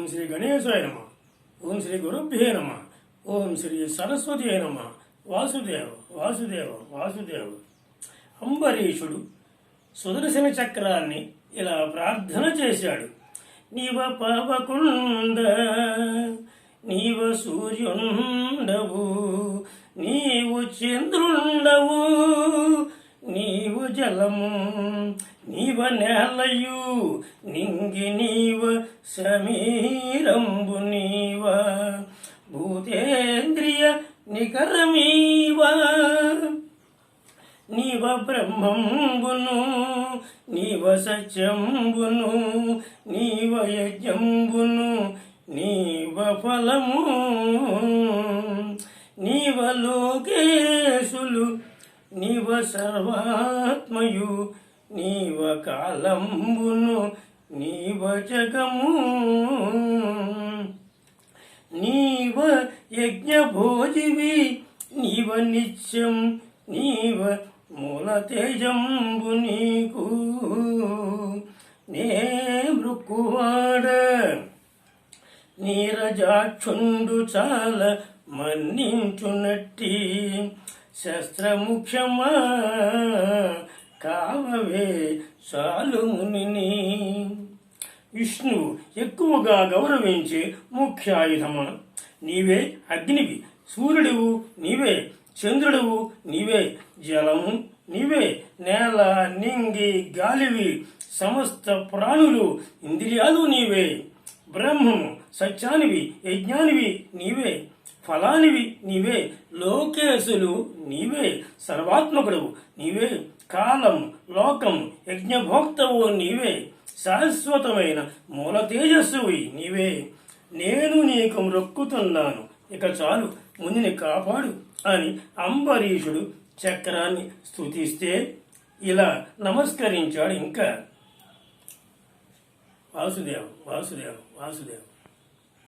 ఓం శ్రీ గణేశాయ నమ. ఓం శ్రీ గురుభ్యే నమ. ఓం శ్రీ సరస్వతి నమ. వాసుదేవ వాసుదేవ వాసుదేవ. అంబరీషుడు సుదర్శన చక్రాన్ని ఇలా ప్రార్థన చేశాడు. నీవ పవకుండ నీవ సూర్యుండవు నీవు చంద్రుండవు నీవు జలము నీవ నేలయు నింగి నీవ సమీరంబు నీవ భూతేంద్రియ నికరమీవ. నీవ బ్రహ్మంబును నీవ సత్యంబును నీవ యజ్ఞంబును నీవ ఫలము నీవ లోకేశులు నీవ సర్వాత్మయు నీవ కాలంబును నీ వచకము నీవ యజ్ఞ భోజివి నీవ నిత్యం నీవ మూల తేజంబు నీకు. నే మృక్కువాడ నీరజాక్షుండు చాల మన్నించునట్టి శస్త్రముఖ్యమా కావవే చాలు మునిని విష్ణువు ఎక్కువగా గౌరవించే ముఖ్య ఆయుధము నీవే అగ్నివి సూర్యుడివు నీవే చంద్రుడువు నీవే జలము నీవే నేల నింగి గాలివి సమస్త ప్రాణులు ఇంద్రియాలు నీవే. బ్రహ్మము సత్యానివి యజ్ఞానివి నీవే ఫలానివి నీవే లోకేశులు నీవే సర్వాత్మకుడు నీవే కాలం లోకం యజ్ఞభోక్తవు నీవే శాశ్వతమైన మూల తేజస్సువి నీవే. నేను నీకు మొక్కుతున్నాను ఇక చాలు ముందుని కాపాడు అని అంబరీషుడు చక్రాన్ని స్థుతిస్తే ఇలా నమస్కరించాడు ఇంకా. వాసుదేవ వాసుదేవ వాసుదేవ